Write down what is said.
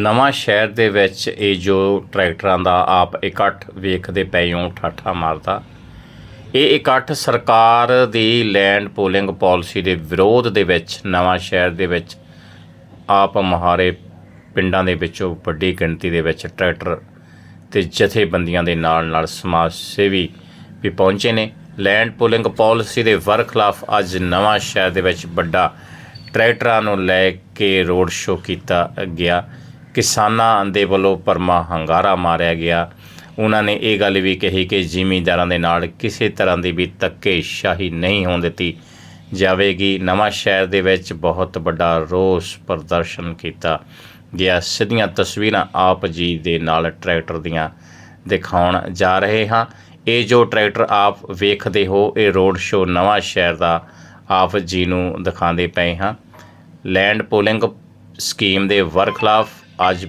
ਨਵਾਂ ਸ਼ਹਿਰ ਦੇ ਵਿੱਚ ਇਹ ਜੋ ਟਰੈਕਟਰਾਂ ਦਾ ਆਪ ਇਕੱਠ ਵੇਖਦੇ ਪਏ ਹੋ, ਠਾਠਾ ਮਾਰਦਾ, ਇਹ ਇਕੱਠ ਸਰਕਾਰ ਦੀ ਲੈਂਡ ਪੋਲਿੰਗ ਪਾਲਿਸੀ ਦੇ ਵਿਰੋਧ ਦੇ ਵਿੱਚ, ਨਵਾਂ ਸ਼ਹਿਰ ਦੇ ਵਿੱਚ, ਆਪ ਮਹਾਰੇ ਪਿੰਡਾਂ ਦੇ ਵਿੱਚੋਂ ਵੱਡੀ ਗਿਣਤੀ ਦੇ ਵਿੱਚ ਟਰੈਕਟਰ ਤੇ ਜਥੇਬੰਦੀਆਂ ਦੇ ਨਾਲ ਨਾਲ ਸਮਾਜ ਸੇਵੀ ਵੀ ਪਹੁੰਚੇ ਨੇ। ਲੈਂਡ ਪੋਲਿੰਗ ਪਾਲਿਸੀ ਦੇ ਵਰਖਲਾਫ ਅੱਜ ਨਵਾਂ ਸ਼ਹਿਰ ਦੇ ਵਿੱਚ ਵੱਡਾ ਟਰੈਕਟਰਾਂ ਨੂੰ ਲੈ ਕੇ ਰੋਡ ਸ਼ੋਅ ਕੀਤਾ ਗਿਆ। ਕਿਸਾਨਾਂ ਦੇ ਵੱਲੋਂ ਪਰਮਾ ਹੰਗਾਰਾ ਮਾਰਿਆ ਗਿਆ। ਉਹਨਾਂ ਨੇ ਇਹ ਗੱਲ ਵੀ ਕਹੀ ਕਿ ਜ਼ਿਮੀਂਦਾਰਾਂ ਦੇ ਨਾਲ ਕਿਸੇ ਤਰ੍ਹਾਂ ਦੀ ਵੀ ਧੱਕੇਸ਼ਾਹੀ ਨਹੀਂ ਹੋਣ ਦਿੱਤੀ। ਜਾਵੇਗੀ ਨਵਾਂ ਸ਼ਹਿਰ ਦੇ ਵਿੱਚ ਬਹੁਤ ਵੱਡਾ ਰੋਸ ਪ੍ਰਦਰਸ਼ਨ ਕੀਤਾ ਗਿਆ। ਸਿੱਧੀਆਂ ਤਸਵੀਰਾਂ ਆਪ ਜੀ ਦੇ ਨਾਲ ਟਰੈਕਟਰ ਦੀਆਂ ਦਿਖਾਉਣ ਜਾ ਰਹੇ ਹਾਂ। ਇਹ ਜੋ ਟਰੈਕਟਰ ਆਪ ਵੇਖਦੇ ਹੋ, ਇਹ ਰੋਡ ਸ਼ੋਅ ਨਵਾਂ ਸ਼ਹਿਰ ਦਾ ਆਪ ਜੀ ਨੂੰ ਦਿਖਾਉਂਦੇ ਪਏ ਹਾਂ। ਲੈਂਡ ਪੋਲਿੰਗ ਸਕੀਮ ਦੇ ਵਰਖਲਾਫ ਅੱਜ